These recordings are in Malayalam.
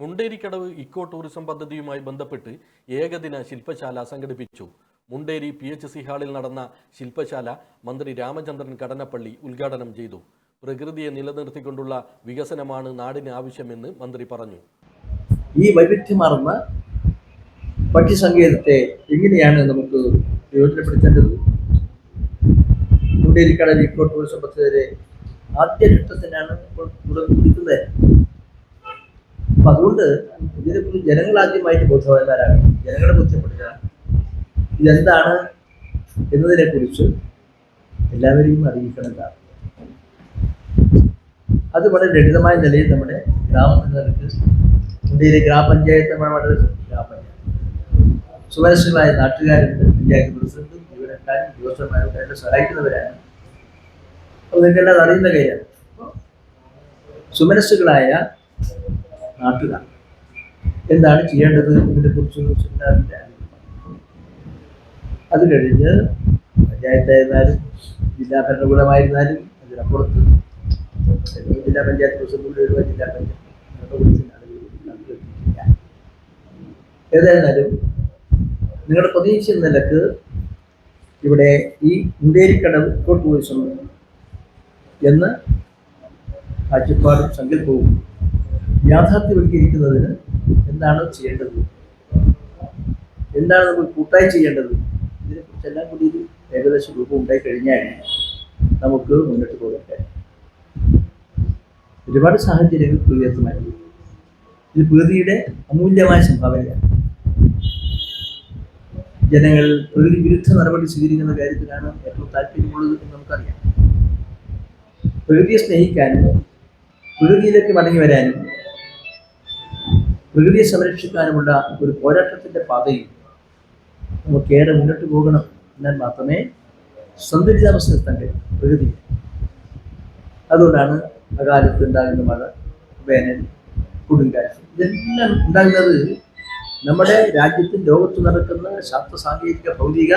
മുണ്ടേരിക്കടവ് ഇക്കോ ടൂറിസം പദ്ധതിയുമായി ബന്ധപ്പെട്ട് ഏകദിന ശില്പശാല സംഘടിപ്പിച്ചു. മുണ്ടേരി പി എച്ച് സി ഹാളിൽ നടന്ന ശില്പശാല മന്ത്രി രാമചന്ദ്രൻ കടന്നപ്പള്ളി ഉദ്ഘാടനം ചെയ്തു. പ്രകൃതിയെ നിലനിർത്തിക്കൊണ്ടുള്ള വികസനമാണ് നാടിന് ആവശ്യമെന്ന് മന്ത്രി പറഞ്ഞു. ഈ വൈവിധ്യമാർന്ന പക്ഷിസങ്കേതത്തെ എങ്ങനെയാണ് നമുക്ക് പ്രയോജനപ്പെടുത്തേണ്ടത്? മുണ്ടേരിക്കടവ് ഇക്കോ ടൂറിസം പദ്ധതിയുടെ ആദ്യഘട്ടത്തിനാണ് ഇപ്പോൾ തുടർന്നിരിക്കുന്നത് അപ്പൊ അതുകൊണ്ട് ഇതിനെക്കുറിച്ച് ജനങ്ങൾ ആദ്യമായിട്ട് ബോധവാന്മാരാണ്. ജനങ്ങളെ ബോധ്യപ്പെടുക ഇതെന്താണ് എന്നതിനെ കുറിച്ച് എല്ലാവരെയും അറിയിക്കണമെന്നാണ് അത് വളരെ ലളിതമായ നിലയിൽ നമ്മുടെ ഗ്രാമം എന്ന നിലയ്ക്ക് ഇന്ത്യയിലെ ഗ്രാമപഞ്ചായത്ത് നമ്മുടെ മണ്ഡലത്തിൽ ഗ്രാമപഞ്ചായത്ത്. സുമനസ്സുകളായ നാട്ടുകാരുണ്ട് പഞ്ചായത്ത് പ്രസിഡന്റും ജീവനക്കാരും ഉദ്യോഗസ്ഥന്മാരും എല്ലാം സഹായിക്കുന്നവരാണ്. അപ്പോൾ നിങ്ങൾക്കെല്ലാം അറിയുന്ന കാര്യമാണ്. സുമനസ്സുകളായ നാട്ടുകാർ എന്താണ് ചെയ്യേണ്ടത് ഇതിനെക്കുറിച്ചൊന്നും ചിന്താറില്ല അത് കഴിഞ്ഞ് പഞ്ചായത്തായിരുന്നാലും ജില്ലാ ഭരണകൂടമായിരുന്നാലും അതിനപ്പുറത്ത് ജില്ലാ പഞ്ചായത്ത് പ്രസിഡന്റ് ഒരു ജില്ലാ പഞ്ചായത്ത്. ഏതായിരുന്നാലും നിങ്ങളുടെ പ്രതീക്ഷ നിലയ്ക്ക് ഇവിടെ ഈ മുണ്ടേരിക്കടവ് പോയി ടൂറിസം എന്ന് കാഴ്ചപ്പാടും സങ്കല്പവും യാഥാർത്ഥ്യവൽക്കരിക്കുന്നതിന് എന്താണ് ചെയ്യേണ്ടത്? എന്താണ് നമ്മൾ കൂട്ടായി ചെയ്യേണ്ടത്? ഇതിനെക്കുറിച്ചെല്ലാം കൂടി ഒരു ഏകദേശ രൂപം ഉണ്ടായി കഴിഞ്ഞാൽ നമുക്ക് മുന്നോട്ട് പോകാൻ കഴിയും. ഒരുപാട് സാഹചര്യങ്ങൾ പ്രകൃതിയമായി ഇത് പ്രകൃതിയുടെ അമൂല്യമായ സംഭാവനയാണ്. ജനങ്ങൾ പ്രകൃതി വിരുദ്ധ നടപടി സ്വീകരിക്കുന്ന കാര്യത്തിലാണ് ഏറ്റവും താല്പര്യമുള്ളത് എന്ന് നമുക്കറിയാം. പ്രകൃതിയെ സ്നേഹിക്കാനും പ്രകൃതിയിലേക്ക് മടങ്ങി വരാനും പ്രകൃതിയെ സംരക്ഷിക്കാനുമുള്ള ഒരു പോരാട്ടത്തിന്റെ പാതയിൽ നമുക്കേറെ മുന്നോട്ട് പോകണം എന്നാൽ മാത്രമേ സന്തുലിതാവസ്ഥ എത്താൻ പ്രകൃതി അതുകൊണ്ടാണ് അകാലത്ത് ഉണ്ടാകുന്ന മഴ വേനൽ കൊടുങ്കാറ്റ് ഇതെല്ലാം ഉണ്ടാകുന്നത് നമ്മുടെ രാജ്യത്തും ലോകത്ത് നടക്കുന്ന ശാസ്ത്ര സാങ്കേതിക ഭൗതിക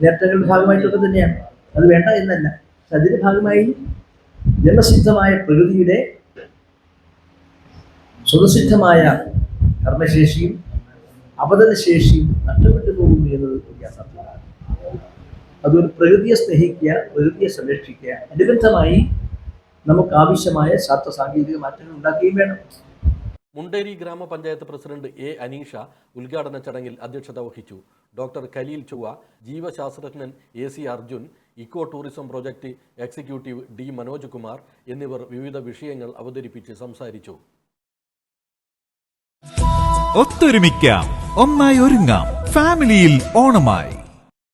നേട്ടങ്ങളുടെ ഭാഗമായിട്ടൊക്കെ തന്നെയാണ്. അത് വേണ്ട എന്നല്ല. അതിന്റെ ഭാഗമായി ജനസിദ്ധമായ പ്രകൃതിയുടെ സ്വതസിദ്ധമായ കർമ്മശേഷിയും അപതനശേഷിയും നഷ്ടപ്പെട്ടു പോകുന്നു എന്നത് യാഥാർത്ഥ്യമാണ് അതുകൊണ്ട് പ്രകൃതിയെ സ്നേഹിക്കുക പ്രകൃതിയെ സംരക്ഷിക്കുക അനുബന്ധമായി നമുക്ക് ആവശ്യമായ ശാസ്ത്ര സാങ്കേതിക മാറ്റങ്ങൾ ഉണ്ടാക്കുകയും വേണം. മുണ്ടേരി ഗ്രാമപഞ്ചായത്ത് പ്രസിഡന്റ് എ അനീഷ ഉദ്ഘാടന ചടങ്ങിൽ അധ്യക്ഷത വഹിച്ചു. ഡോക്ടർ ഖലീൽ ചുവ ജീവശാസ്ത്രജ്ഞൻ A C Arjun eco tourism project executive D Manoj Kumar എന്നിവർ വിവിധ വിഷയങ്ങൾ അവതരിപ്പിച്ച് സംസാരിച്ചു. ഒത്തൊരുമിക്കാം. ഒന്നായി ഒരുങ്ങാം. ഫാമിലിയിൽ ഓണമായി.